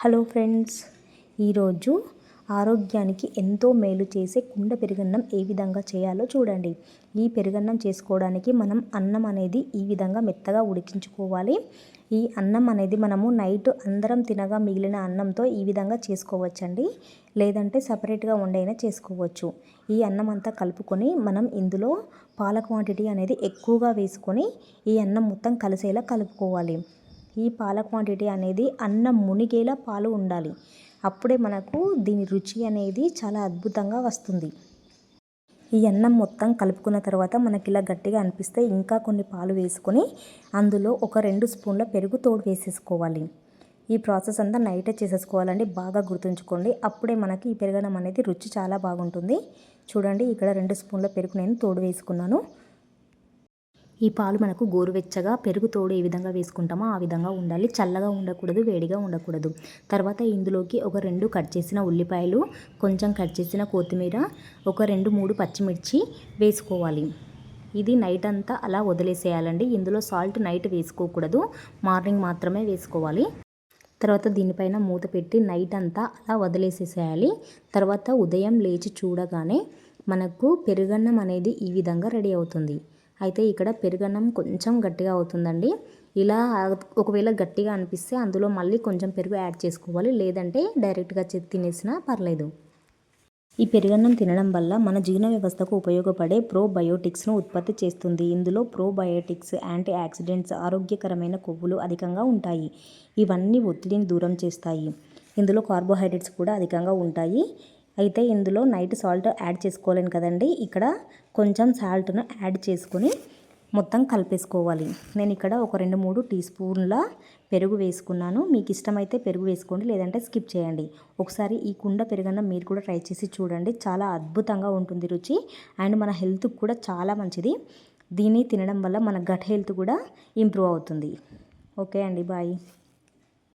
Hello friends ఈరోజు ఆరోగ్యానికి ఎంతో మేలు చేసే కుండ పెరుగన్నం ఏ విధంగా చేయాలో చూడండి. ఈ పెరుగన్నం చేసుకోవడానికి మనం అన్నం అనేది ఈ విధంగా మెత్తగా ఉడికించుకోవాలి. ఈ అన్నం అనేది మనము నైట్ అందరం తినగా మిగిలిన అన్నంతో ఈ విధంగా చేసుకోవచ్చండి. లేదంటే సపరేట్గా వండైనా చేసుకోవచ్చు. ఈ అన్నం అంతా కలుపుకొని మనం ఇందులో పాల క్వాంటిటీ అనేది ఎక్కువగా వేసుకొని ఈ అన్నం మొత్తం కలిసేలా కలుపుకోవాలి. ఈ పాల క్వాంటిటీ అనేది అన్నం మునిగేలా పాలు ఉండాలి. అప్పుడే మనకు దీని రుచి అనేది చాలా అద్భుతంగా వస్తుంది. ఈ అన్నం మొత్తం కలుపుకున్న తర్వాత మనకి ఇలా గట్టిగా అనిపిస్తే ఇంకా కొన్ని పాలు వేసుకొని అందులో ఒక రెండు స్పూన్ల పెరుగు తోడు వేసేసుకోవాలి. ఈ ప్రాసెస్ అంతా నైటే చేసేసుకోవాలండి. బాగా గుర్తుంచుకోండి. అప్పుడే మనకి ఈ పెరగడం అనేది రుచి చాలా బాగుంటుంది. చూడండి ఇక్కడ రెండు స్పూన్ల పెరుగు నేను తోడు వేసుకున్నాను. ఈ పాలు మనకు గోరువెచ్చగా పెరుగు తోడు ఏ విధంగా వేసుకుంటామో ఆ విధంగా ఉండాలి. చల్లగా ఉండకూడదు వేడిగా ఉండకూడదు. తర్వాత ఇందులోకి ఒక రెండు కట్ చేసిన ఉల్లిపాయలు కొంచెం కట్ చేసిన కొత్తిమీర ఒక రెండు మూడు పచ్చిమిర్చి వేసుకోవాలి. ఇది నైట్ అంతా అలా వదిలేసేయాలండి. ఇందులో సాల్ట్ నైట్ వేసుకోకూడదు. మార్నింగ్ మాత్రమే వేసుకోవాలి. తర్వాత దీనిపైన మూత పెట్టి నైట్ అంతా అలా వదిలేసేసేయాలి. తర్వాత ఉదయం లేచి చూడగానే మనకు పెరుగన్నం అనేది ఈ విధంగా రెడీ అవుతుంది. అయితే ఇక్కడ పెరుగన్నం కొంచెం గట్టిగా అవుతుందండి. ఇలా ఒకవేళ గట్టిగా అనిపిస్తే అందులో మళ్ళీ కొంచెం పెరుగు యాడ్ చేసుకోవాలి. లేదంటే డైరెక్ట్గా తినేసినా పర్లేదు. ఈ పెరుగన్నం తినడం వల్ల మన జీర్ణ వ్యవస్థకు ఉపయోగపడే ప్రోబయోటిక్స్ను ఉత్పత్తి చేస్తుంది. ఇందులో ప్రోబయోటిక్స్ యాంటీ ఆక్సిడెంట్స్ ఆరోగ్యకరమైన కొవ్వులు అధికంగా ఉంటాయి. ఇవన్నీ ఒత్తిడిని దూరం చేస్తాయి. ఇందులో కార్బోహైడ్రేట్స్ కూడా అధికంగా ఉంటాయి. అయితే ఇందులో నైట్ సాల్ట్ యాడ్ చేసుకోలేను కదండి. ఇక్కడ కొంచెం సాల్ట్ను యాడ్ చేసుకొని మొత్తం కలిపేసుకోవాలి. నేను ఇక్కడ ఒక రెండు మూడు టీ స్పూన్ల పెరుగు వేసుకున్నాను. మీకు ఇష్టమైతే పెరుగు వేసుకోండి లేదంటే స్కిప్ చేయండి. ఒకసారి ఈ కుండ పెరుగన్న మీరు కూడా ట్రై చేసి చూడండి. చాలా అద్భుతంగా ఉంటుంది రుచి. అండ్ మన హెల్త్కి కూడా చాలా మంచిది. దీన్ని తినడం వల్ల మన గట్ హెల్త్ కూడా ఇంప్రూవ్ అవుతుంది. ఓకే అండి బాయ్.